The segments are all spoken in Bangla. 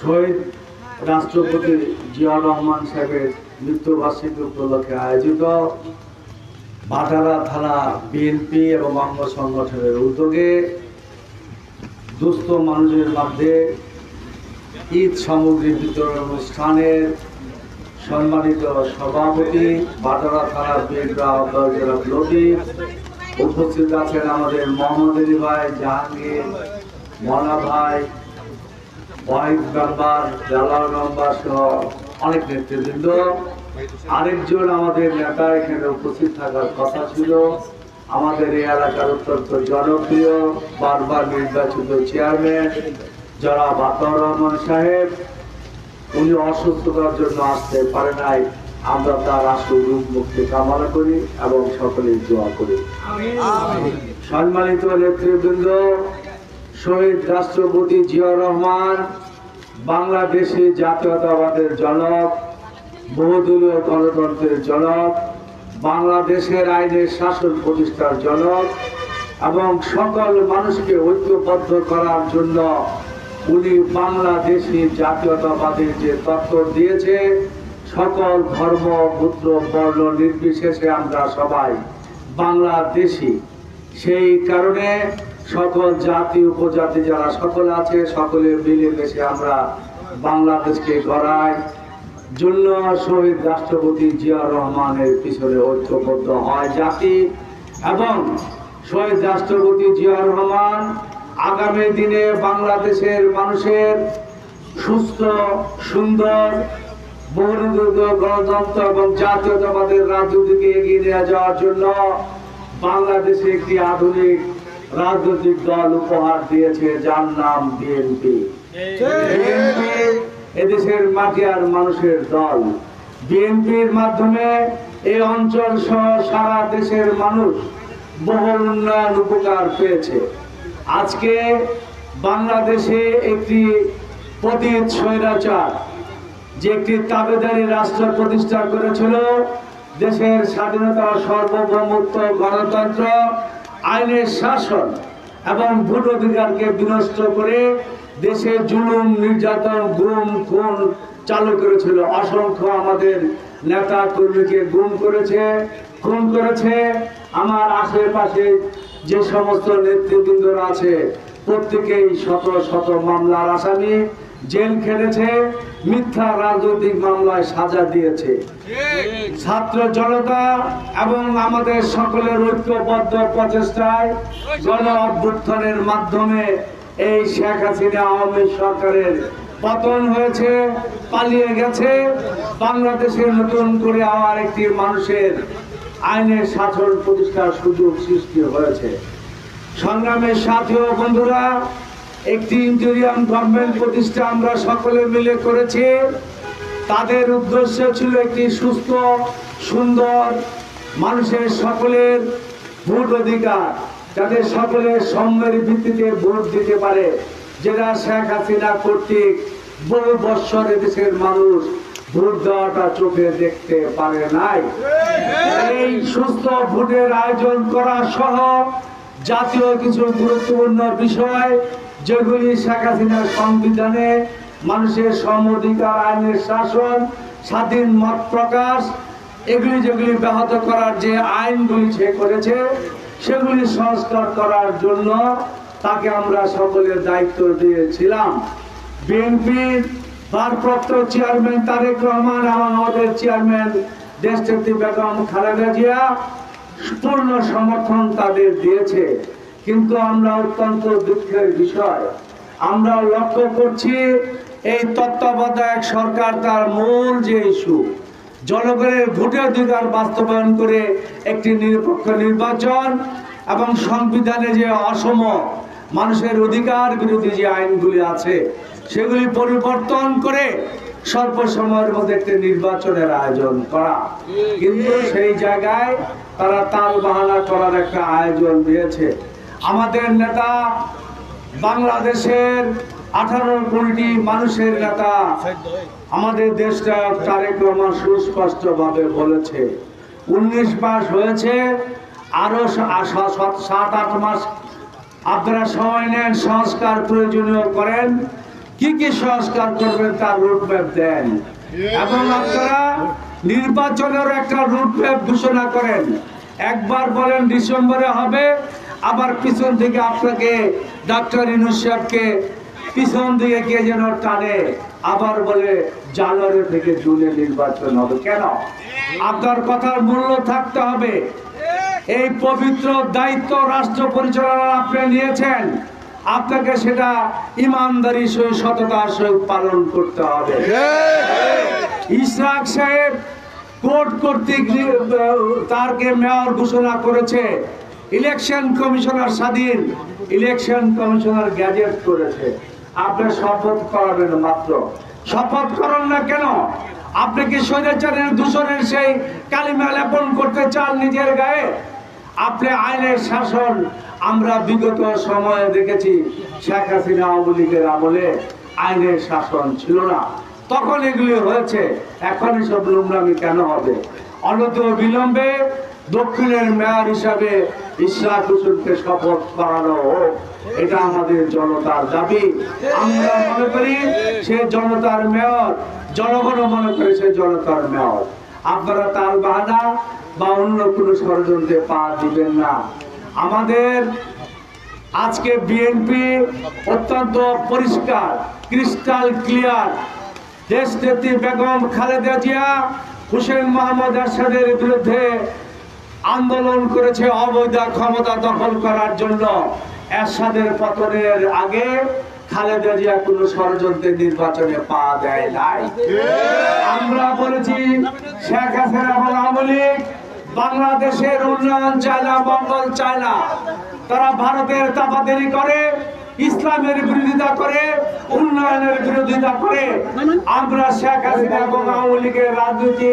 শহীদ রাষ্ট্রপতি জিয়াউর রহমান সাহেবের মৃত্যুবার্ষিকী উপলক্ষে আয়োজিত ভাটারা থানা বিএনপি এবং অঙ্গ সংগঠনের উদ্যোগে দুস্থ মানুষের মধ্যে ঈদ সামগ্রী বিতরণ অনুষ্ঠানের সম্মানিত সভাপতি ভাটারা থানা বিএনপি উপস্থিত আছেন আমাদের মোহাম্মদ ভাই, জাহাঙ্গীর, মনা ভাই ওয়াহিদ মেম্বার জালাল মেম্বার সহ অনেক নেতৃবৃন্দ। আরেকজন আমাদের নেতা এখানে উপস্থিত থাকার কথা ছিল। আমাদের এই এলাকার অত্যন্ত জনপ্রিয় বারবার নির্বাচিত চেয়ারম্যান যারা বাতার রহমান সাহেব। উনি অসুস্থতার জন্য আসতে পারে নাই। আমরা তার আসল রূপ মুক্তি কামনা করি এবং সকলেই দোয়া করি। সম্মানিত নেতৃবৃন্দ শহীদ রাষ্ট্রপতি জিয়া রহমান, বাংলাদেশে জাতীয়তাবাদের জনক, বহুদলীয় গণতন্ত্রের জনক, বাংলাদেশের আইনের শাসন প্রতিষ্ঠার জনক এবং সকল মানুষকে ঐক্যবদ্ধ করার জন্য উনি বাংলাদেশি জাতীয়তাবাদের যে তত্ত্ব দিয়েছে, সকল ধর্ম পুত্র বর্ণ নির্বিশেষে আমরা সবাই বাংলাদেশি। সেই কারণে সকল জাতি, উপজাতি যারা সকল আছে, সকলে মিলেমিশে আমরা বাংলাদেশকে গড়াই। জন্য শহীদ রাষ্ট্রপতি জিয়া রহমানের পিছনে ঐক্যবদ্ধ হয় জাতি এবং শহীদ রাষ্ট্রপতি জিয়া রহমান আগামী দিনে বাংলাদেশের মানুষের সুস্থ, সুন্দর বহুদলীয় গণতন্ত্র এবং জাতীয়তাবাদের রাজনীতিকে এগিয়ে নিয়ে যাওয়ার জন্য বাংলাদেশে একটি আধুনিক রাজনৈতিক দল উপহার দিয়েছে যার নাম বিএনপি। এদেশের মাটি আর মানুষের দল। বিএনপির মাধ্যমে এই অঞ্চল সহ সারা দেশের মানুষ বহু উন্নয়ন উপকার পেয়েছে। আজকে বাংলাদেশে একটি পতিত স্বৈরাচার যে একটি তাবেদারি রাষ্ট্র প্রতিষ্ঠা করেছিল দেশের স্বাধীনতা সার্বভৌমত্ব গণতন্ত্র আইনের শাসন এবং ভোট অধিকারকে বিনষ্ট করে দেশে জুলুম, নির্যাতন, গুম, খুন চালু করেছিল। অসংখ্য আমাদের নেতা কর্মীকে গুম করেছে, খুন করেছে। আমার আশেপাশে যে সমস্ত নেতৃবৃন্দরা আছে, প্রত্যেকেই শত শত মামলার আসামি। জেল খেলেছে, মিথ্যা রাজনৈতিক মামলায় সাজা দিয়েছে। ছাত্র জনতা এবং আমাদের সকলের ঐক্যবদ্ধ প্রচেষ্টায় গণ অভ্যুত্থানের মাধ্যমে এই শেখ হাসিনা আওয়ামী সরকারের পতন হয়েছে, পালিয়ে গেছে। বাংলাদেশে নতুন করে আবার একটি মানুষের আইনের শাসন প্রতিষ্ঠার সুযোগ সৃষ্টি হয়েছে। সংগ্রামের সাথী বন্ধুরা একটি ইন্টেরিয়াম গভর্নমেন্ট প্রতিষ্ঠা আমরা সকলে মিলে করেছি। তাদের উদ্দেশ্য ছিল একটি সুস্থ, সুন্দর মানুষের সকলের ভোট অধিকার, যাতে সকলে সম্মের ভিত্তিতে ভোট দিতে পারে। যেটা শেখ হাসিনা কর্তৃক বহু বৎসর দেশের মানুষ ভোট দেওয়াটা চোখে দেখতে পারে নাই। এই সুস্থ ভোটের আয়োজন করা সহ জাতীয় কিছু গুরুত্বপূর্ণ বিষয় যেগুলি শেখ হাসিনার সংবিধানে মানুষের সম অধিকার আইনের শাসন, স্বাধীন মত প্রকাশ, এগুলি যেগুলি ব্যাহত করার যে আইনগুলি সে করেছে, সেগুলি সংস্কার করার জন্য তাকে আমরা সকলের দায়িত্ব দিয়েছিলাম। বিএনপির ভারপ্রাপ্ত চেয়ারম্যান তারেক রহমান এবং আমাদের চেয়ারম্যান দেশনেত্রী বেগম খালেদা জিয়া পূর্ণ সমর্থন তাদের দিয়েছে। কিন্তু আমরা অত্যন্ত দুঃখের বিষয়। আমরা লক্ষ্য করছি, এই তত্ত্বাবধায়ক সরকার তার মূল যে ইস্যু, জনগণের ভোটের অধিকার বাস্তবায়ন করে একটি নিরপেক্ষ নির্বাচন এবং সংবিধানে যে অসম মানুষের অধিকার বিরোধী যে আইনগুলি আছে, সেগুলি পরিবর্তন করে স্বল্প সময়ের মধ্যে একটি নির্বাচনের আয়োজন করা। কিন্তু সেই জায়গায় তারা তাল বাহানা করার একটা আয়োজন দিয়েছে। আমাদের নেতা বাংলাদেশের আঠারো কোটি মানুষের নেতা আমাদের দেশটা তারেক রহমান সুস্পষ্ট ভাবে বলেছে। উনিশ মাস হয়েছে, আরও সাত আট মাস আপনারা সময় নেন, সংস্কার প্রয়োজনীয় করেন। কি কি সংস্কার করবেন তার রুটম্যাপ দেন। এবং আপনারা নির্বাচনের একটা রুটম্যাপ ঘোষণা করেন। একবার বলেন ডিসেম্বরে হবে আবার পিছন থেকে আপনাকে ডাক্তার ইনুস সাহেবকে পিছন দিকে কে যেন টানে, আবার বলে জানুয়ারি থেকে জুনে নির্বাচন হবে। কেন? আপনার কথার মূল্য থাকতে হবে। এই পবিত্র দায়িত্ব রাষ্ট্র পরিচালনা আপনি নিয়েছেন। আপনাকে সেটা ইমানদারি সহিত সততার সহিত পালন করতে হবে। ইসরাক সাহেব কোর্ট কর্তৃক তারকে মেয়র ঘোষণা করেছে। ইলেকশন কমিশনার স্বাধীন ইলেকশন কমিশনার গ্যাজেট করেছে। আপনি শপথ করাবেন মাত্র। শপথ করেন না কেন? আপনি কি স্বৈরাচারের দূষণের সেই কালিমা লেপন করতে চান নিজের গায়ে? আপনি আইনের শাসন আমরা বিগত সময়ে দেখেছি, শেখ হাসিনা আওয়ামী লীগের আমলে আইনের শাসন ছিল না। তখন এগুলি হয়েছে এখন এসব নোংরামি কেন হবে? অনত বিলম্বে দক্ষিণের মেয়র হিসাবে ইশরাক হোসেনকে শপথ করানো হোক, এটা আমাদের জনতার দাবি। আমরা মনে করি সে জনতার মেয়র, জনগণও মনে করে সে জনতার মেয়র। আপনারা তার বাহানা বা অন্য কোনো ষড়যন্ত্রে পা দিবেন না। আমাদের আজকে বিএনপি অত্যন্ত পরিষ্কার, ক্রিস্টাল ক্লিয়ার। দেশ নেত্রী বেগম খালেদা জিয়া, হুসেন মোহাম্মদ এরশাদের বিরুদ্ধে আন্দোলন করেছে অবৈধ ক্ষমতা দখল করার জন্য। এরশাদের পতনের আগে খালেদা জিয়া ষড়যন্ত্রের নির্বাচনে পা দেয় নাই। আমরা বলেছি শেখ হাসিনা আওয়ামী বাংলাদেশের উন্নয়ন চায় না, মঙ্গল চায় না। তারা ভারতের তাবাদারি করে, ইসলামের বিরোধিতা করে, উন্নয়নের বিরোধিতা করে। আমরা শেখ হাসিনা এবং আওয়ামী লীগের রাজনীতি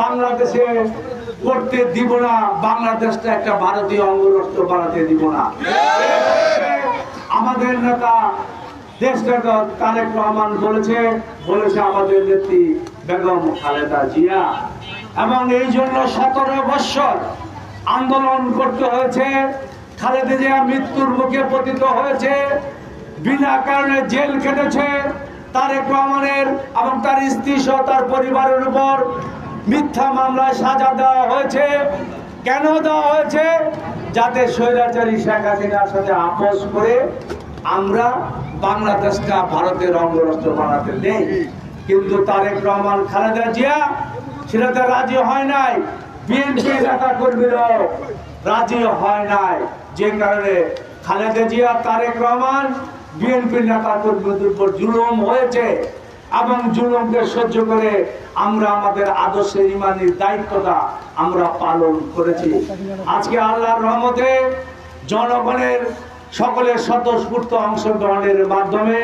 বাংলাদেশে করতে দিব না, বাংলাদেশটা একটা ভারতীয় অঙ্গরাষ্ট্র বানাতে দিব না। আমাদের নেতা দেশ নেতা তারেক রহমান বলেছে বলেছে আমাদের নেত্রী বেগম খালেদা জিয়া। এবং এই জন্য সতেরো বৎসর আন্দোলন করতে হয়েছে। খালেদা জিয়া মৃত্যুর মুখে পতিত হয়েছে, বিনা কারণে জেল কেটেছে তারেক রহমানের এবং তার স্ত্রী সহ তার পরিবারের উপর মিথ্যা মামলায় সাজা দেওয়া হয়েছে। কেন দেওয়া হয়েছে? যাতে স্বৈরাচারী শেখ হাসিনার সাথে আপোষ করে আমরা বাংলাদেশটা ভারতের অঙ্গরাষ্ট্র বানাতে নেই। কিন্তু তারেক রহমান, খালেদা জিয়া সেটাতে রাজি হয় নাই। বিএনপি নেতা কর্মীরাও রাজি হয় নাই। যে কারণে Khaleda Zia, Tarique Rahman, B N P নেতা কর্মীদের উপর জুলুম হয়েছে। এবং জুলুমকে সহ্য করে আমরা আমাদের আদর্শের ইমানের দায়িত্বটা আমরা পালন করেছি। আজকে আল্লাহর রহমতে জনগণের সকলের স্বতঃস্ফূর্ত অংশগ্রহণের মাধ্যমে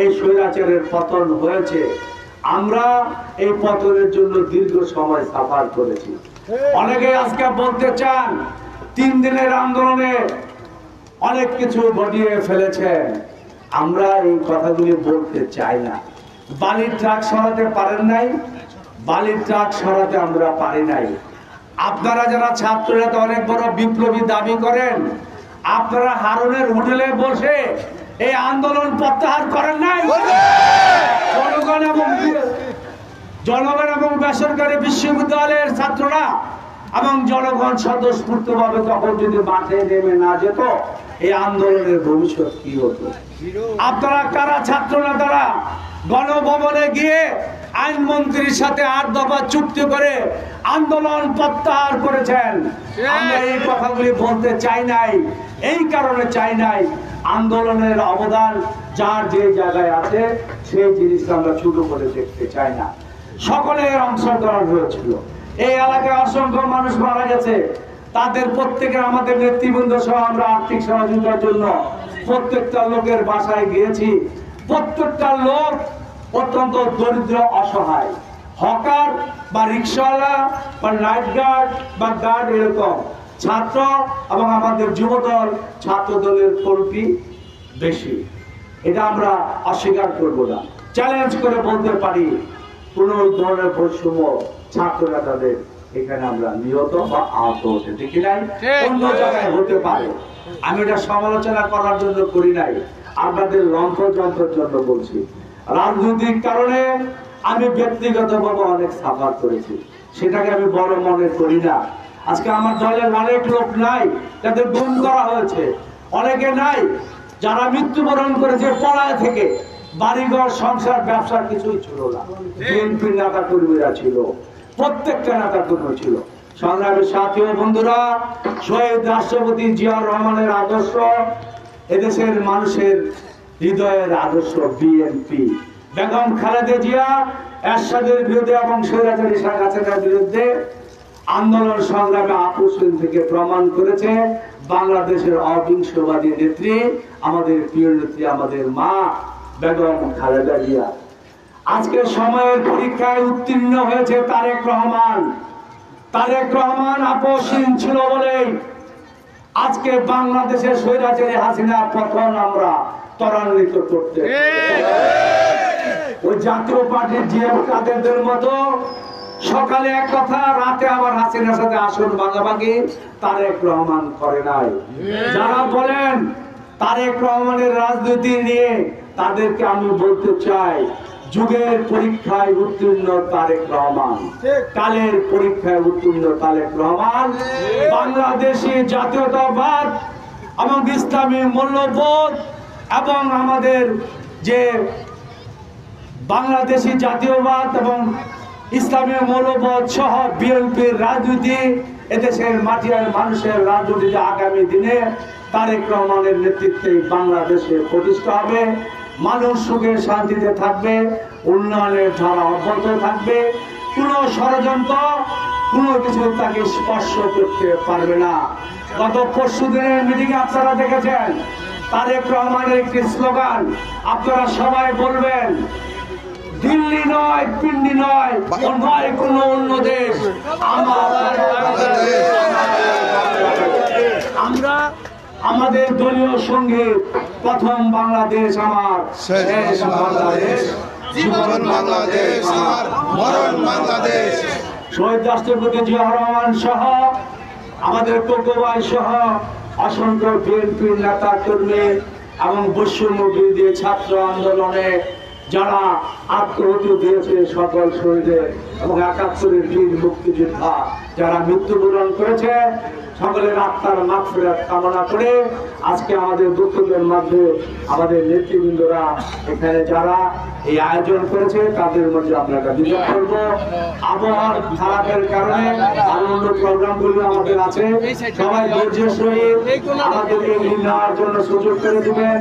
এই স্বৈরাচারের পতন হয়েছে। আমরা এই পতনের জন্য দীর্ঘ সময় সাফার করেছি। অনেকে আজকে বলতে চান, তিন দিনের আন্দোলনে অনেক কিছু ঘটিয়ে ফেলেছেন। আমরা এই কথাগুলি বলতে চাই না। বালির ট্রাক সরাতে পারেন নাই, বালির ট্রাক সরাতে আমরা পারি নাই। আপনারা যারা ছাত্ররা তো অনেক বড় বিপ্লবী দাবি করেন, আপনারা হারুনের হোটেলে বসে এই আন্দোলন প্রত্যাহার করেন নাই? জনগণ এবং জনগণ এবং বেসরকারি বিশ্ববিদ্যালয়ের ছাত্ররা এবং জনগণ স্বতঃস্ফূর্ত ভাবে তখন যদি মাঠে নেমে না যেত, এই আন্দোলনের ভবিষ্যৎ কি হতো? আপনারা কারা ছাত্র নেতারা? গণভবনে গিয়ে আইনমন্ত্রীর সাথে আট দফা চুক্তি করে আন্দোলন প্রত্যাহার করেছেন। আমরা এই কথাগুলি বলতে চাই নাই। এই কারণে চাই নাই আন্দোলনের অবদান, যার যে জায়গায় আছে সেই জিনিসটা আমরা ছোট করে দেখতে চাই না। সকলের অংশগ্রহণ হয়েছিল। এই এলাকায় অসংখ্য মানুষ মারা গেছে। তাদের প্রত্যেকে আমাদের নেতৃবৃন্দ সহ আমরা আর্থিক সহযোগিতার জন্য প্রত্যেকটা লোকের বাসায় গিয়েছি। প্রত্যেকটা লোক অত্যন্ত দরিদ্র, অসহায়। হকার বা রিক্সাওয়ালা বা নাইট গার্ড বা গার্ড এরকম ছাত্র এবং আমাদের যুবদল ছাত্র দলের কর্মী বেশি। এটা আমরা অস্বীকার করব না। চ্যালেঞ্জ করে বলতে পারি, কোন ধরনের বৈষম্য ছাত্র নেতাদের এখানে আমরা নিহত বা আহত হতে দেখি নাই অন্য জায়গায় হতে পারে। আমি এটা সমালোচনা করার জন্য করি নাই আপনাদের লম্ফযন্ত্রের জন্য বলছি। রাজনৈতিক কারণে আমি ব্যক্তিগতভাবে অনেক সাফার করেছি। সেটাকে আমি বড় মনে করি না। আজকে আমার দলের অনেক লোক নাই যাদের গুম করা হয়েছে। অনেকে নাই যারা মৃত্যুবরণ করেছে পড়ায় থেকে। বাড়িঘর সংসার ব্যবসা কিছুই ছিল না। বিএনপির নেতা কর্মীরা ছিল। প্রত্যেকটা নেতা কর্মী ছিল। সংগ্রামের সাথী ও বন্ধুরা, শহীদ রাষ্ট্রপতি জিয়াউর রহমানের আদর্শ, এদেশের মানুষের হৃদয়ের আদর্শ বিএনপি। বেগম খালেদা জিয়া, এরশাদের বিরুদ্ধে এবং স্বৈরাচারী শেখ হাসিনার বিরুদ্ধে আন্দোলন সংগ্রামে আপোষণ থেকে প্রমাণ করেছে বাংলাদেশের অবিংশবাদী নেত্রী, আমাদের প্রিয় নেত্রী, আমাদের মা, বেগম খালেদা জিয়া। আজকের সময়ের পরীক্ষায় উত্তীর্ণ হয়েছে তারেক রহমান। তারেক রহমান আপোষহীন ছিল বলেই আজকে বাংলাদেশের স্বৈরাচারী হাসিনা পতন আমরা ত্বরান্বিত করতে ওই জাতীয় পার্টির জিএম কাদেরদের মতো সকালে এক কথা, রাতে আবার হাসিনার সাথে আসন ভাগাভাগি তারেক রহমান করে নাই। যারা বলেন তারেক রহমানের রাজনীতি নিয়ে তাদেরকে আমি বলতে চাই যুগের পরীক্ষায় উত্তীর্ণ তারেক রহমান। কালের পরীক্ষায় উত্তীর্ণ তারেক রহমান। বাংলাদেশি জাতীয়তাবাদ এবং ইসলামী মূল্যবোধ এবং আমাদের যে বাংলাদেশি জাতীয়বাদ এবং ইসলামী মৌলবাদ সহ বিএনপির রাজনীতি এদেশের মাটিয়ার মানুষের রাজনীতিতে আগামী দিনে তারেক রহমানের নেতৃত্বে বাংলাদেশে প্রতিষ্ঠা হবে। মানুষ সুখে শান্তিতে থাকবে উন্নয়নের ধারা অব্যাহত থাকবে। কোনো ষড়যন্ত্র কোনো কিছু তাকে স্পর্শ করতে পারবে না। গত পরশু দিনের মিটিং আপনারা দেখেছেন তারেক রহমানের একটি স্লোগান আপনারা সবাই বলবেন দিল্লি নয় পিন্ডি নয় ও নয় কোন অন্য দেশ আমরা আমাদের দলীয় সঙ্গে প্রথম বাংলাদেশ আমার। শেষ বাংলাদেশ। জীবন বাংলাদেশ আমার মরণ বাংলাদেশ। শহীদ রাষ্ট্রপতি জিয়া রহমান সহ আমাদের কোকোবাই সহ অসংখ্য বিএনপির নেতা কর্মী এবং বৈষম্য বিরোধী ছাত্র আন্দোলনে যারা আত্মহত্যা দিয়েছে সকল শহীদের এবং একাত্তরের বীর মুক্তিযোদ্ধা যারা মৃত্যুবরণ করেছে, সকলের আত্মার মাগফিরাত কামনা করে আজকে আমাদের দুঃখদের মধ্যে আমাদের নেতৃবৃন্দরা এখানে যারা এই আয়োজন করেছে, তাদের মধ্যে একটা বিজয় করব। আবহাওয়ার খারাপের কারণে আনন্দ অন্য প্রোগ্রামগুলো আমাদের আছে। সবাই ধৈর্যের সহিত আমাদের নেওয়ার জন্য সুযোগ করে দিবেন।